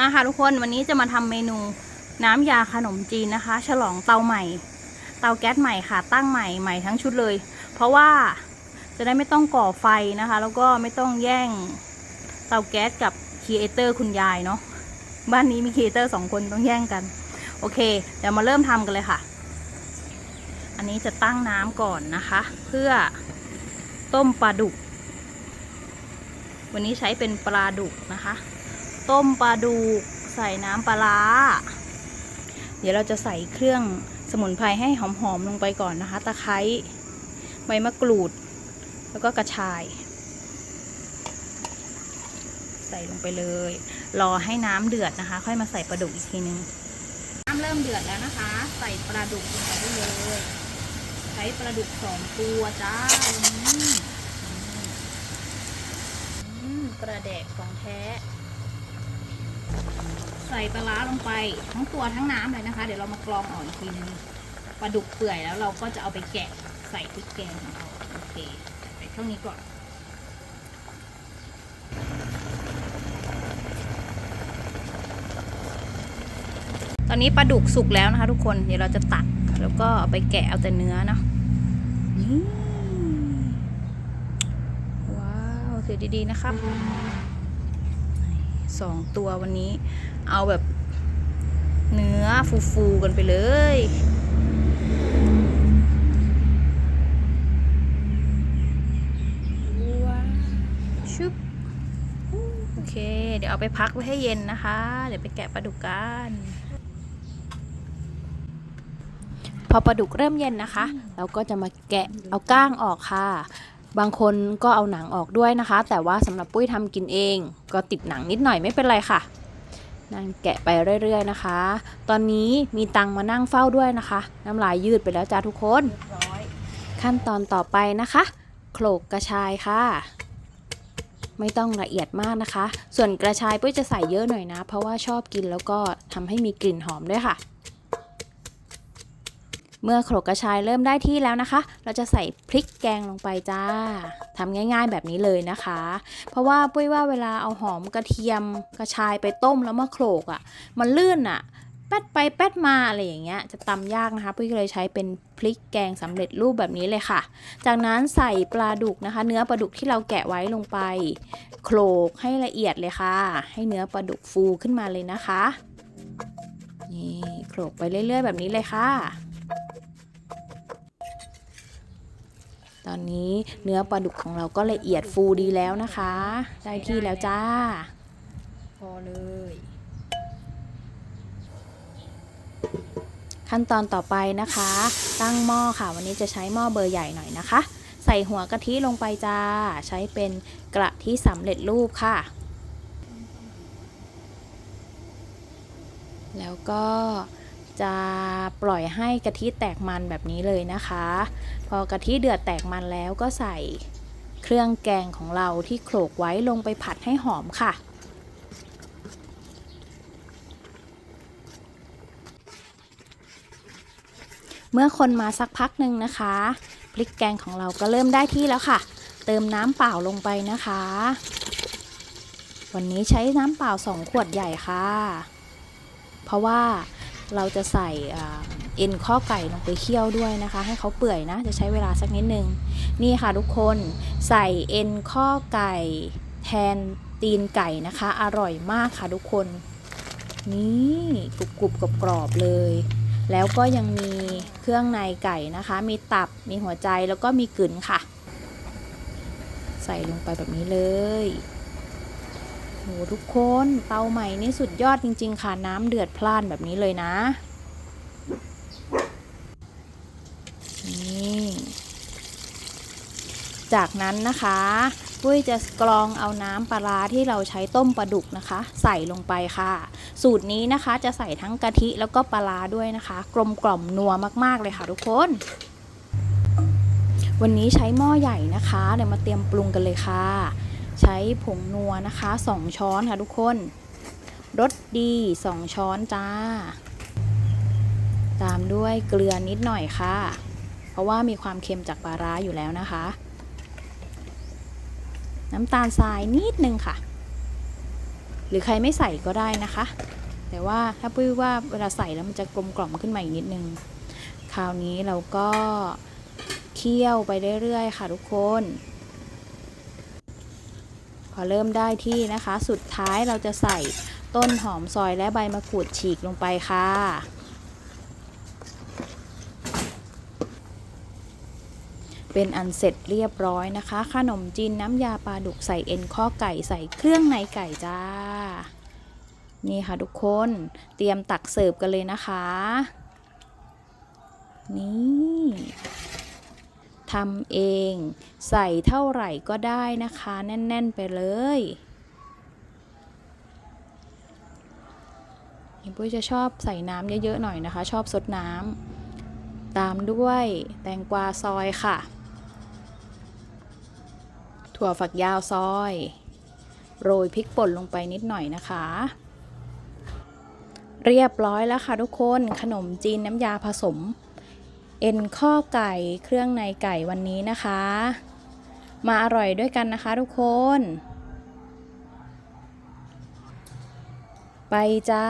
มาค่ะทุกคนวันนี้จะมาทำเมนูน้ำยาขนมจีนนะคะ ฉลองเตาใหม่ เตาแก๊สใหม่ค่ะ ตั้งใหม่ใหม่ทั้งชุดเลย เพราะว่าจะได้ไม่ต้องก่อไฟนะคะ แล้วก็ไม่ต้องแย่งเตาแก๊สกับครีเอเตอร์คุณยายเนาะบ้านนี้มีครีเอเตอร์สองคนต้องแย่งกัน โอเค เดี๋ยวมาเริ่มทำกันเลยค่ะ อันนี้จะตั้งน้ำก่อนนะคะ เพื่อต้มปลาดุก วันนี้ใช้เป็นปลาดุกนะคะ ต้มปลาดุกใส่น้ำปลาร้า เดี๋ยวเราจะใส่เครื่องสมุนไพรให้หอมๆลงไปก่อนนะคะ ตะไคร้ใบมะกรูด แล้วก็กระชาย ใส่ลงไปเลย รอให้น้ำเดือดนะคะ ค่อยมาใส่ปลาดุกอีกทีนึง น้ำเริ่มเดือดแล้วนะคะ ใส่ปลาดุกลงไปได้เลย ใช้ปลาดุกสองตัวจ้าอืมอืมปลาแดกของแท้ ใส่ปลาร้าลงไปทั้งตัวทั้งน้ำเลยนะคะ เดี๋ยวเรามากรองออกอีกทีนึงปลาดุกเปื่อยแล้วเราก็จะเอาไปแกะใส่พริกแกงของเราโอเคใส่เท่านี้ก่อนตอนนี้ปลาดุกสุกแล้วนะคะ ทุกคนเดี๋ยวเราจะตักแล้วก็เอาไปแกะเอาแต่เนื้อเนาะนี่ว้าวถือดีๆนะครับ สองตัววันนี้ เอาแบบเนื้อฟูๆกันไปเลยว้าวชุบโอเค เดี๋ยวเอาไปพักไว้ให้เย็นนะคะ เดี๋ยวไปแกะปลาดุกกันพอปลาดุกเริ่มเย็นนะคะ เราก็จะมาแกะเอาก้างออกค่ะ บางคนก็เอาหนังออกด้วยนะคะ แต่ว่าสำหรับปุ้ยทำกินเอง ก็ติดหนังนิดหน่อยไม่เป็นไรค่ะนั่งแกะไปเรื่อยๆนะคะ ตอนนี้มีตังมานั่งเฝ้าด้วยนะคะ น้ำลายยืดไปแล้วจ้าทุกคน ขั้นตอนต่อไปนะคะ โขลกกระชายค่ะ ไม่ต้องละเอียดมากนะคะ ส่วนกระชายปุ้ยจะใส่เยอะหน่อยนะ เพราะว่าชอบกินแล้วก็ทำให้มีกลิ่นหอมด้วยค่ะ เมื่อโขลกกระชายเริ่มได้ที่แล้วนะคะ เราจะใส่พริกแกงลงไปจ้าทำง่าย ๆแบบนี้เลยนะคะ เพราะว่าปุ้ยว่าเวลาเอาหอมกระเทียมกระชายไปต้มแล้วมาโขลกอะ่ะ มันลื่นอะ่ะแป๊ดไปแป๊ดมาอะไรอย่างเงี้ยจะตำยากนะคะปุ้ยก็เลยใช้เป็นพริกแกงสำเร็จรูปแบบนี้เลยค่ะ จากนั้นใส่ปลาดุกนะคะ เนื้อปลาดุกที่เราแกะไว้ลงไป โขลกให้ละเอียดเลยค่ะ ให้เนื้อปลาดุกฟูขึ้นมาเลยนะคะ นี่โขลกไปเรื่อยๆ แบบนี้เลยค่ะ อนนี้เนื้อปลาดุกของเราก็ละเอียดฟูดีแล้วนะคะ ได้ที่แล้วจ้า พอเลย ขั้นตอนต่อไปนะคะ ตั้งหม้อค่ะ วันนี้จะใช้หม้อเบอร์ใหญ่หน่อยนะคะ ใส่หัวกะทิลงไปจ้า ใช้เป็นกระทิสำเร็จรูปค่ะแล้วก็ จะปล่อยให้กะทิแตกมันแบบนี้เลยนะคะ พอกะทิเดือดแตกมันแล้วก็ใส่เครื่องแกงของเราที่โขลกไว้ลงไปผัดให้หอมค่ะ เมื่อคนมาสักพักหนึ่งนะคะพริกแกงของเราก็เริ่มได้ที่แล้วค่ะ เติมน้ำเปล่าลงไปนะคะ วันนี้ใช้น้ำเปล่า 2 ขวดใหญ่ค่ะ เพราะว่า เราจะใส่เอ็นข้อไก่ลงไปเคี่ยวด้วยนะคะ ให้เขาเปื่อยนะ จะใช้เวลาสักนิดนึง นี่ค่ะทุกคนใส่เอ็นข้อไก่แทนตีนไก่นะคะ อร่อยมากค่ะทุกคน นี่กรุบกรุบกรอบกรอบเลย แล้วก็ยังมีเครื่องในไก่นะคะ มีตับมีหัวใจแล้วก็มีกลืนค่ะ ใส่ลงไปแบบนี้เลย หทุกคนเตาใหม่นี่สุดยอดจริง ๆ ค่ะ น้ำเดือดพล่านแบบนี้เลยนะ นี่ จากนั้นนะคะปุ้ยจะกรองเอาน้ำปลาที่เราใช้ต้มปลาดุกนะคะ ใส่ลงไปค่ะ สูตรนี้นะคะจะใส่ทั้งกะทิแล้วก็ปลาร้าด้วยนะคะ กลมกล่อมนัวมากๆเลยค่ะทุกคน วันนี้ใช้หม้อใหญ่นะคะเดี๋ยวมาเตรียมปรุงกันเลยค่ะ ใช้ผงนัวนะคะ 2 ช้อนค่ะทุกคนรสดี 2 ช้อนจ้า ตามด้วยเกลือนิดหน่อยค่ะ เพราะว่ามีความเค็มจากปลาร้าอยู่แล้วนะคะ น้ำตาลทรายนิดนึงค่ะ หรือใครไม่ใส่ก็ได้นะคะ แต่ว่าถ้าปุ้ยว่าเวลาใส่แล้วมันจะกลมกล่อมขึ้นมาอีกนิดนึง คราวนี้เราก็เคี่ยวไปเรื่อยๆค่ะทุกคน พอเริ่มได้ที่นะคะ สุดท้ายเราจะใส่ต้นหอมซอยและใบมะกรูดฉีกลงไปค่ะ เป็นอันเสร็จเรียบร้อยนะคะ ขนมจีนน้ำยาปลาดุกใส่เอ็นข้อไก่ใส่เครื่องในไก่จ้า นี่ค่ะทุกคนเตรียมตักเสิร์ฟกันเลยนะคะ นี่ ทำเอง ใส่เท่าไหร่ก็ได้นะคะ แน่น ๆ ไปเลยนี่ปุ้ยจะชอบใส่น้ำเยอะ ๆ หน่อยนะคะ ชอบซดน้ำตามด้วยแตงกวาซอยค่ะ ถั่วฝักยาวซอย โรยพริกป่นลงไปนิดหน่อยนะคะ เรียบร้อยแล้วค่ะทุกคนขนมจีนน้ำยาผสม เอ็นข้อไก่เครื่องในไก่วันนี้นะคะ มาอร่อยด้วยกันนะคะทุกคน ไปจ้า